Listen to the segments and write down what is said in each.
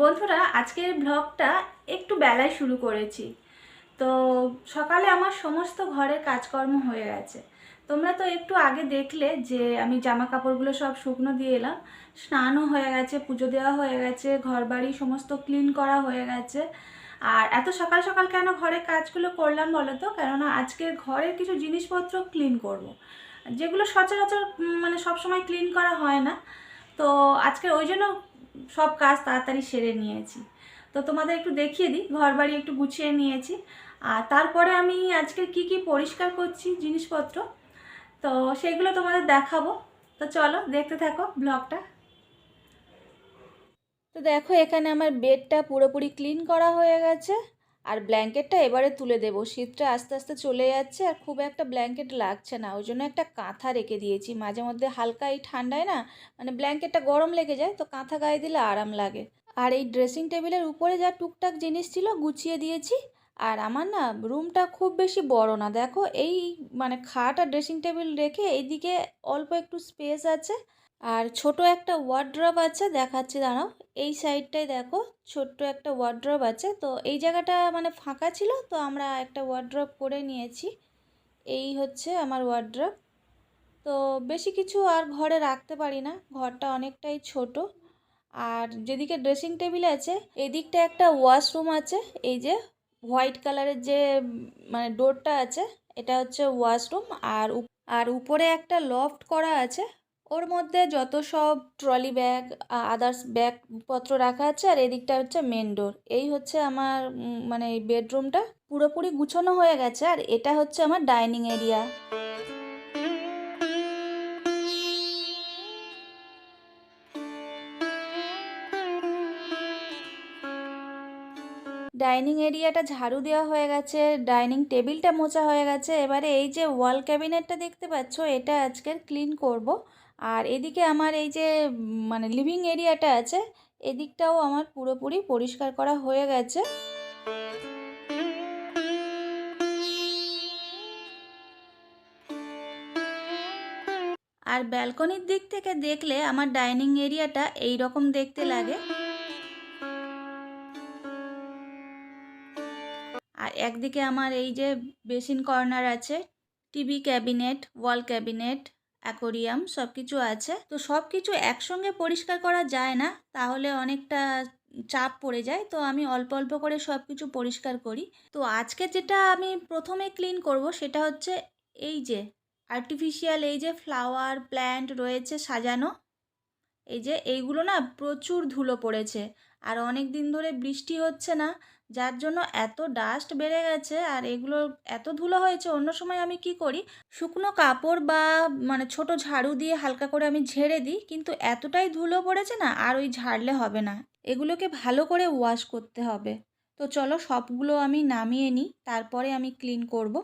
বন্ধুরা, আজকের ব্লগটা একটু বেলায় শুরু করেছি। তো সকালে আমার সমস্ত ঘরের কাজকর্ম হয়ে গেছে। তোমরা তো একটু আগে দেখলে যে আমি জামা কাপড়গুলো সব শুকনো দিয়ে এলাম। স্নানও হয়ে গেছে, পুজো দেওয়া হয়ে গেছে ঘর বাড়ি সমস্ত ক্লিন করা হয়ে গেছে। আর এত সকাল সকাল কেন ঘরের কাজগুলো করলাম বলো তো? কেননা আজকে ঘরের কিছু জিনিসপত্র ক্লিন করব। যেগুলো সচরাচর মানে সবসময় ক্লিন করা হয় না। তো আজকে ওই জন্য সব কাজ তাড়াতাড়ি সেরে নিয়েছি। তো তোমাদের একটু দেখিয়ে দিই ঘর বাড়ি একটু গুছিয়ে নিয়েছি। আর তারপরে আমি আজকে কি কি পরিষ্কার করছি জিনিসপত্র, তো সেগুলো তোমাদের দেখাবো। তো চলো দেখতে থাকো ব্লগটা। তো দেখো, এখানে আমার বেডটা পুরোপুরি ক্লিন করা হয়ে গেছে। আর ব্ল্যাঙ্কেটটা এবারে তুলে দেবো। শীতটা আস্তে আস্তে চলে যাচ্ছে আর খুব একটা ব্ল্যাঙ্কেট লাগছে না। ওই জন্য একটা কাঁথা রেখে দিয়েছি। মাঝে মধ্যে হালকা এই ঠান্ডায় না মানে ব্ল্যাঙ্কেটটা গরম লেগে যায় তো কাঁথা গায়ে দিলে আরাম লাগে। আর এই ড্রেসিং টেবিলের উপরে যা টুকটাক জিনিস ছিল গুছিয়ে দিয়েছি। আর আমার না রুমটা খুব বেশি বড় না। দেখো এই মানে খাট আর ড্রেসিং টেবিল রেখে এইদিকে অল্প একটু স্পেস আছে। আর ছোট একটা ওয়ার্ড্রপ আছে, দেখাচ্ছি, দাঁড়াও। এই সাইডটাই দেখো, ছোট্ট একটা ওয়ার্ড্রপ আছে। তো এই জায়গাটা মানে ফাঁকা ছিল, তো আমরা একটা ওয়ার্ড্রপ করে নিয়েছি। এই হচ্ছে আমার ওয়ার্ড্রপ তো বেশি কিছু আর ঘরে রাখতে পারি না, ঘরটা অনেকটাই ছোট। আর যেদিকে ড্রেসিং টেবিল আছে, এদিকটা একটা ওয়াশরুম আছে। এই যে হোয়াইট কালারের যে মানে ডোরটা আছে, এটা হচ্ছে ওয়াশরুম আর আর উপরে একটা লফট করা আছে। ওর মধ্যে যত সব ট্রলি ব্যাগ আদার্স ব্যাগপত্র রাখা আছে আর এদিকটা হচ্ছে মেন ডোর এই হচ্ছে আমার মানে বেডরুমটা পুরোপুরি গুছানো হয়ে গেছে আর এটা হচ্ছে আমার ডাইনিং এরিয়া ডাইনিং এরিয়াটা ঝাড়ু দেওয়া হয়ে গেছে ডাইনিং টেবিলটা মোছা হয়ে গেছে। এবারে এই যে ওয়াল ক্যাবিনেটটা দেখতে পাচ্ছ, এটা আজকের ক্লিন করব। আর এদিকে আমার এই যে মানে লিভিং এরিয়াটা আছে, এদিকটাও আমার পুরোপুরি পরিষ্কার করা হয়ে গেছে। আর ব্যালকনির দিক থেকে দেখলে আমার ডাইনিং এরিয়াটা এই রকম দেখতে লাগে। আর একদিকে আমার এই যে বেসিন কর্নার আছে, TV cabinet, wall cabinet aquarium সব কিছু আছে। তো সব কিছু একসঙ্গে পরিষ্কার করা যায় না, তাহলে অনেকটা চাপ পড়ে যায়। তো আমি অল্প অল্প করে সব কিছু পরিষ্কার করি। তো আজকে যেটা আমি প্রথমে ক্লিন করব সেটা হচ্ছে এই যে আর্টিফিশিয়াল এই যে ফ্লাওয়ার প্ল্যান্ট রয়েছে সাজানো। এই যে এইগুলো না প্রচুর ধুলো পড়েছে। আর অনেক দিন ধরে বৃষ্টি হচ্ছে না, যার জন্য এত ডাস্ট বেড়ে গেছে আর এগুলো এত ধুলো হয়েছে, অন্য সময় আমি কি করি? শুকনো কাপড় বা মানে ছোট ঝাড়ু দিয়ে হালকা করে আমি ঝেড়ে দিই, কিন্তু এতটাই ধুলো পড়েছে না আর ওই ঝাড়লে হবে না। এগুলোকে ভালো করে ওয়াশ করতে হবে। তো চলো সবগুলো আমি নামিয়ে নিই, তারপরে আমি ক্লিন করব।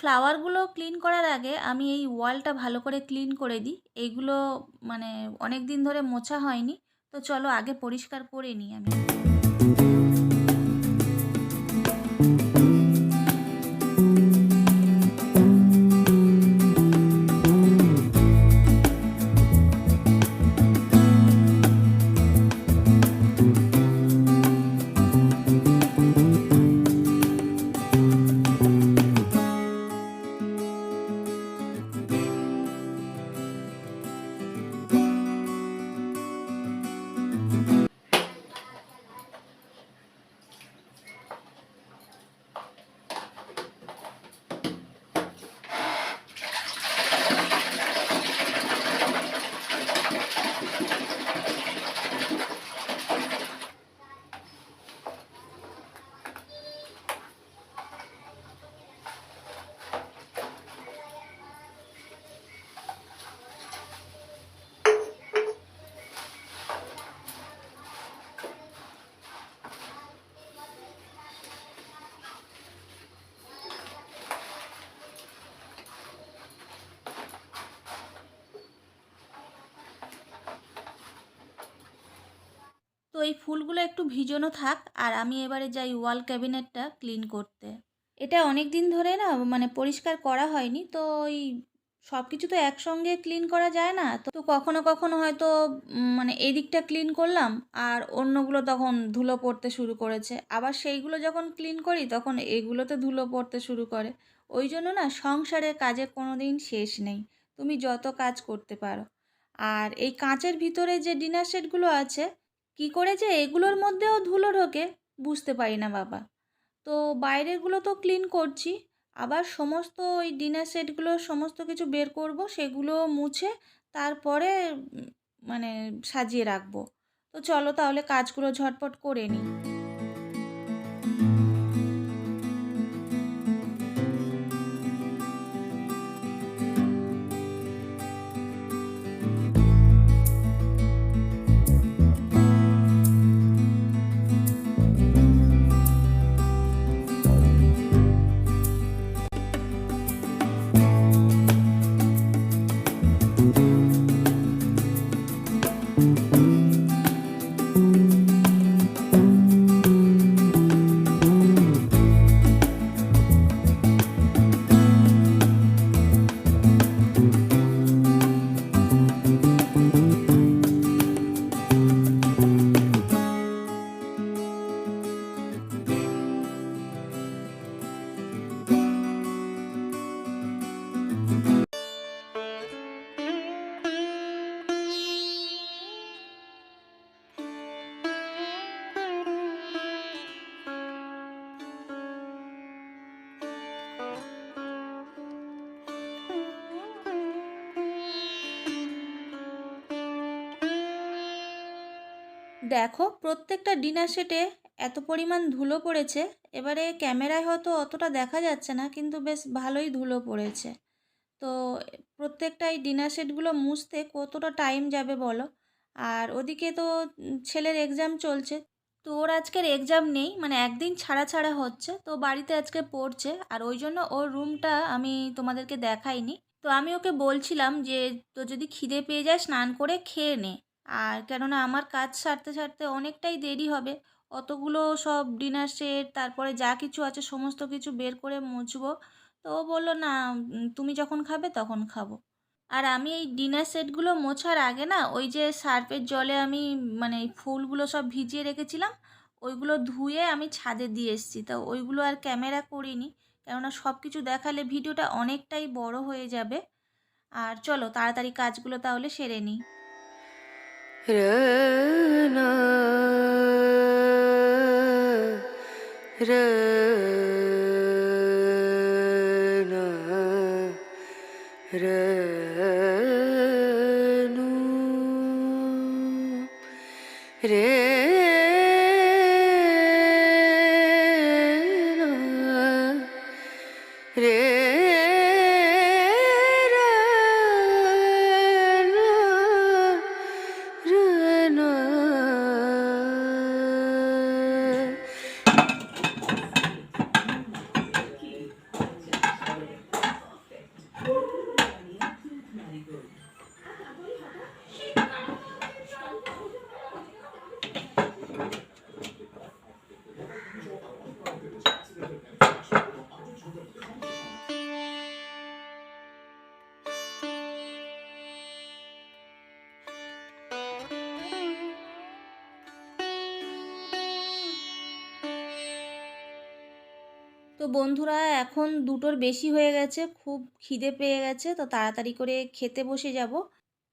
ফ্লাওয়ারগুলো ক্লিন করার আগে আমি এই ওয়ালটা ভালো করে ক্লিন করে দিই। এইগুলো মানে অনেক দিন ধরে মোছা হয়নি, তো চলো আগে পরিষ্কার করে নিই আমি। এই ফুলগুলো একটু ভিজানো থাক, আর আমি এবারে যাই ওয়াল ক্যাবিনেটটা ক্লিন করতে। এটা অনেক দিন ধরে না মানে পরিষ্কার করা হয়নি, তো ওই সব কিছু তো একসঙ্গে ক্লিন করা যায় না, তো কখনো কখনো হয়তো মানে এই দিকটা ক্লিন করলাম, আর অন্যগুলো তখন ধুলো পড়তে শুরু করেছে। আবার সেইগুলো যখন ক্লিন করি, তখন এগুলোতে ধুলো পড়তে শুরু করে। ওই জন্য না সংসারের কাজে কোনো দিন শেষ নেই, তুমি যত কাজ করতে পারো। আর এই কাঁচের ভিতরে যে ডিনার সেটগুলো আছে কি করে যে এগুলোর মধ্যেও ধুলো ঢোকে, বুঝতে পারি না বাবা। তো বাইরেরগুলো তো ক্লিন করছি, আবার সমস্ত ওই ডিনার সেটগুলো সমস্ত কিছু বের করব, সেগুলো মুছে তারপরে মানে সাজিয়ে রাখব। তো চলো তাহলে কাজগুলো ঝটপট করে নিই। দেখো, প্রত্যেকটা ডিনার সেটে এত পরিমাণ ধুলো পড়েছে। এবারে ক্যামেরায় হয়তো অতটা দেখা যাচ্ছে না, কিন্তু বেশ ভালোই ধুলো পড়েছে। তো প্রত্যেকটা এই ডিনার সেটগুলো মুছতে কতটা টাইম যাবে বলো? আর ওদিকে তো ছেলের এক্সাম চলছে। তো ওর আজকের এক্সাম নেই মানে একদিন ছাড়া ছাড়া হচ্ছে। তো বাড়িতে আজকে পড়ছে, আর ওই জন্য ওর রুমটা আমি তোমাদেরকে দেখাইনি। তো আমি ওকে বলছিলাম যে তো যদি খিদে পেয়ে যায়, স্নান করে খেয়ে নে। আর কেননা আমার কাজ সারতে সারতে অনেকটাই দেরি হবে। অতগুলো সব ডিনার সেট তারপরে যা কিছু আছে সমস্ত কিছু বের করে মুছবো। তো ও বলল, না তুমি যখন খাবে তখন খাব। আর আমি এই ডিনার সেটগুলো মোছার আগে না, ওই যে সার্ফের জলে আমি মানে ফুলগুলো সব ভিজিয়ে রেখেছিলাম, ওইগুলো ধুয়ে আমি ছাদে দিয়ে এসেছি। তো ওইগুলো আর ক্যামেরা করিনি, কেননা সব কিছু দেখালে ভিডিওটা অনেকটাই বড় হয়ে যাবে। আর চলো, তাড়াতাড়ি কাজগুলো তাহলে সেরে নিই। রনা তো বন্ধুরা, এখন দুটোর বেশি হয়ে গেছে, খুব খিদে পেয়ে গেছে, তো তাড়াতাড়ি করে খেতে বসে যাব।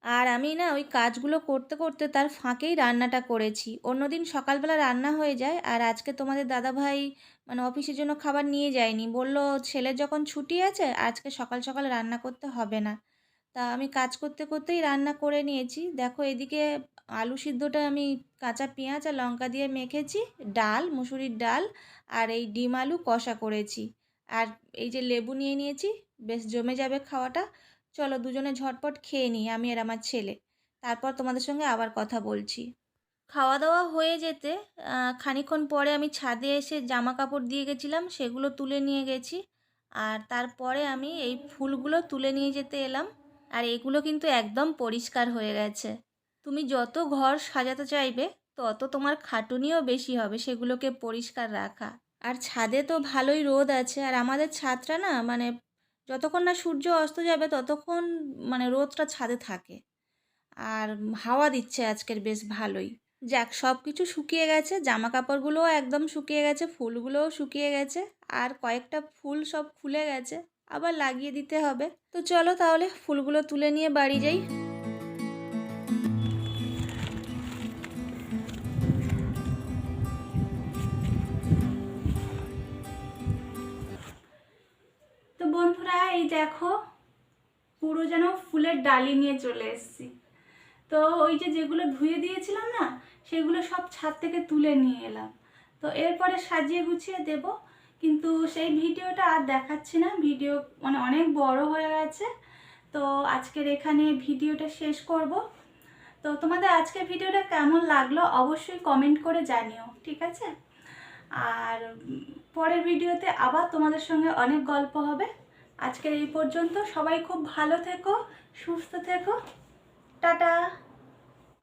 আর আমি না ওই কাজগুলো করতে করতে তার ফাঁকেই রান্নাটা করেছি। অন্যদিন সকালবেলা রান্না হয়ে যায়, আর আজকে তোমাদের দাদাভাই মানে অফিসের জন্য খাবার নিয়ে যায়নি। বলল, ছেলের যখন ছুটি আছে, আজকে সকাল সকাল রান্না করতে হবে না। তা আমি কাজ করতে করতেই রান্না করে নিয়েছি। দেখো, এদিকে আলু সিদ্ধটা আমি কাঁচা পেঁয়াজ আর লঙ্কা দিয়ে মেখেছি ডাল মুসুরির ডাল আর এই ডিম আলু কষা করেছি। আর এই যে লেবু নিয়ে নিয়েছি বেশ জমে যাবে খাওয়াটা। চলো দুজনে ঝটপট খেয়ে নিই আমি আর আমার ছেলে। তারপর তোমাদের সঙ্গে আবার কথা বলছি। খাওয়া দাওয়া হয়ে যেতে আহ, খানিকক্ষণ পরে আমি ছাদে এসে জামা কাপড় দিয়ে গেছিলাম সেগুলো তুলে নিয়ে গেছি। আর তারপরে আমি এই ফুলগুলো তুলে নিয়ে যেতে এলাম। আর এগুলো কিন্তু একদম পরিষ্কার হয়ে গেছে। তুমি যত ঘর সাজাতে চাইবে, তত তোমার খাটুনিও বেশি হবে সেগুলোকে পরিষ্কার রাখা। আর ছাদে তো ভালোই রোদ আছে, আর আমাদের ছাদটা না মানে যতক্ষণ না সূর্য অস্ত যাবে, ততক্ষণ মানে রোদটা ছাদে থাকে। আর হাওয়া দিচ্ছে আজকের বেশ ভালোই। যাক সব কিছু শুকিয়ে গেছে জামা কাপড়গুলোও একদম শুকিয়ে গেছে, ফুলগুলোও শুকিয়ে গেছে, আর কয়েকটা ফুল সব খুলে গেছে, আবার লাগিয়ে দিতে হবে। তো চলো তাহলে ফুলগুলো তুলে নিয়ে বাড়ি যাই। দেখো, পুরো যেন ফুলের ডালি নিয়ে চলে এসেছি। তো ওই যে যেগুলো ধুয়ে দিয়েছিলাম না, সেগুলো সব ছাদ থেকে তুলে নিয়ে এলাম। তো এরপরে সাজিয়ে গুছিয়ে দেব, কিন্তু সেই ভিডিওটা আর দেখাচ্ছি না। ভিডিও মানে অনেক বড় হয়ে গেছে। তো আজকের এখানে ভিডিওটা শেষ করব। তো তোমাদের আজকের ভিডিওটা কেমন লাগল অবশ্যই কমেন্ট করে জানিও, ঠিক আছে? আর পরের ভিডিওতে আবার তোমাদের সঙ্গে অনেক গল্প হবে। আজকের এই পর্যন্ত সবাই খুব ভালো থেকো সুস্থ থেকো। টাটা।